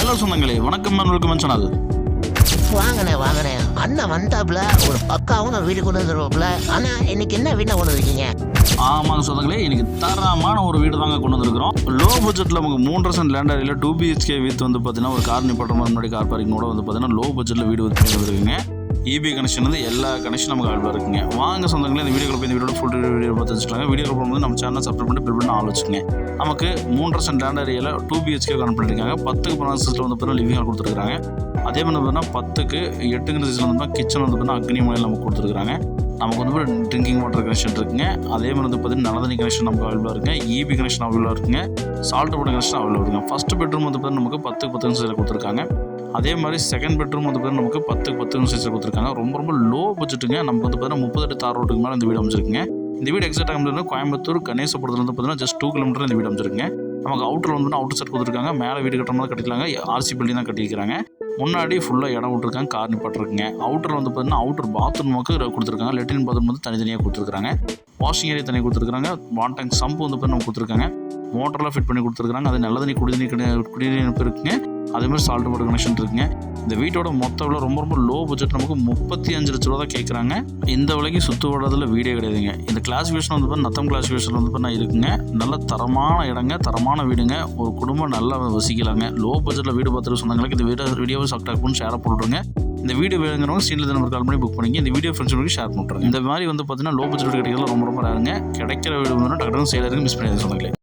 Hello சொந்தங்களே வணக்கம் welcome channel வாங்கண்ணே வாங்கண்ணே அண்ணன் வந்தாப்புல ஒரு பக்காவும் வீடு கொண்டு வந்துருவாப்புல ஆனா இன்னைக்கு என்ன வீட்டை கொண்டு வந்திருக்கீங்க? ஆமாங்க சொந்தங்களே இன்னைக்கு தரமான ஒரு வீடு தாங்க கொண்டு வந்திருக்கிறோம். லோ பட்ஜெட்டில் நமக்கு மூன்றரை சென்ட் லேண்ட் ஏரியில் டூ பிஹெச்கே வித் வந்து பார்த்தீங்கன்னா ஒரு கார் நிப்பாட்டுற முன்னாடி கார் பார்க்கிங்கோட வந்து பார்த்தீங்கன்னா லோ பட்ஜெட்டில் வீடு வந்து வந்துருக்குங்க. இபி கனெக்ஷன் வந்து எல்லா கனெக்ஷன் நமக்கு அவைலபிளாக இருக்குங்க. வாங்க சொந்தங்களே இந்த வீடியோ போய் இந்த வீடியோ ஃபுல் வீடியோ பார்த்து வச்சுக்கலாங்க. வீடியோ போகும்போது நம்ம சேனல் சப்ஸ்கிரைப் பண்ணி பில் பண்ணி ஆள் வச்சுக்கோங்க. நமக்கு மூன்றரை சென்ட் லேண்ட் ஏரியாவில் டூ பிஹெச்கே கனெக்ட் பண்ணியிருக்காங்க பத்துக்கு பதினாறு சைஸில் வந்து பார்த்தீங்கன்னா லிவிங் கொடுத்துருக்காங்க. அதே மாதிரி பார்த்தீங்கன்னா பத்துக்கு எட்டுங்கிற சைஸில் வந்து கிச்சன் வந்து பார்த்தீங்கன்னா அக்னி மலையில் நமக்கு கொடுத்துருக்காங்க. நமக்கு வந்து ட்ரிங்கிங் வாட்டர் கனெக்ஷன் இருக்குங்க. அதே மாதிரி வந்து பார்த்தீங்கன்னா நலதனி கனெக்ஷன் நமக்கு அவைலபிளாக இருக்குங்க. இபி கனெக்ஷன் அவைலபிளாக இருக்குங்க. சால்ட் போட்ட கனெக்ஷன் அவைலபிள் இருக்குங்க. ஃபஸ்ட் பெட்ரூம் வந்து பார்த்தீங்கன்னா நமக்கு பத்துக்கு பத்து சைஸில் கொடுத்துருக்காங்க. அதே மாதிரி செகண்ட் பெட்ரூம் வந்து பார்த்தீங்கன்னா நமக்கு பத்துக்கு பத்து சைஸில் கொடுத்துருக்காங்க. ரொம்ப ரொம்ப லோ பட்ஜெட்டுங்க நமக்கு வந்து பார்த்தீங்கன்னா முப்பது எட்டு தார் ரோட்டுக்கு மேலே இந்த வீடு அமைச்சிருக்குங்க இந்த வீடு எக்ஸாக்டாக வந்து கோயம்புத்தூர் கணேசபுரத்துல வந்து பார்த்தீங்கன்னா ஜஸ்ட் டூ கிலோமீட்டர் இந்த வீடு அமைச்சிருக்குங்க நமக்கு அவுட்டர் வந்து அவுட்டர் செட் கொடுத்துருக்காங்க. மேலே வீடு கட்டுற மாதிரி கட்டிக்கலாங்க. ஆர்சி பில்டிங் தான் கட்டியிருக்காங்க முன்னாடி ஃபுல்லாக இடம் விட்டுருக்காங்க கார் நிப்பாட்டிருக்குங்க. அவுட்டர் வந்து பார்த்தீங்கன்னா அவுட்டர் பாத்ரூமுக்கு கொடுத்துருக்காங்க. லெட்டின் பாத்ரூம் வந்து தனித்தனியாக கொடுத்துருக்காங்க வாஷிங் ஏரியா தனியாக கொடுத்துருக்காங்க வாட்டங் சம்ப் சம்பு வந்து பார்த்தீங்கன்னா கொடுத்துருக்காங்க. மோட்டரில் ஃபிட் பண்ணி கொடுத்துருக்காங்க அது நல்ல தண்ணி குடிநீர் கிடை- குடிநீர் இருக்குங்க. அதே மாதிரி சால்ட் வாட்டர் கனெக்ஷன் இருக்குங்க. இந்த வீட்டோட மொத்த விலை ரொம்ப ரொம்ப லோ பட்ஜெட் நமக்கு முப்பத்தி அஞ்சு லட்ச ரூபா தான் கேட்குறாங்க. இந்த விலைக்கு சுற்று வர்றதுல வீடே கிடையாதுங்க. இந்த கிளாசிஃபிகேஷன் வந்து பார்த்தா நத்தம் கிளாசிஃபிகேஷன் வந்து பார்த்தா இருக்குங்க. நல்ல தரமான இடங்க தரமான வீடுங்க. ஒரு குடும்பம் நல்லா வசிக்கலாங்க. லோ பட்ஜெட்டில் வீடு பார்த்துட்டு சொன்னாங்களுக்கு இந்த வீடியோ வீடியோவை சப்டாக் ஷேர் போட்டுருங்க. இந்த வீடியோ வேணுங்கிறவங்க சீனில் நம்பர் கால் பண்ணி புக் பண்ணிங்க இந்த வீடியோ ஃப்ரெண்ட்ஸ் ஷேர் பண்ணுறேன் இந்த மாதிரி வந்து பார்த்தீங்கன்னா லோ பட்ஜெட் கிடைக்கிறதுல ரொம்ப ரொம்ப ரேருங்க கிடைக்கிற வீடு வந்து டக்குனு சேலருக்கு மிஸ் பண்ணி சொந்தங்களே.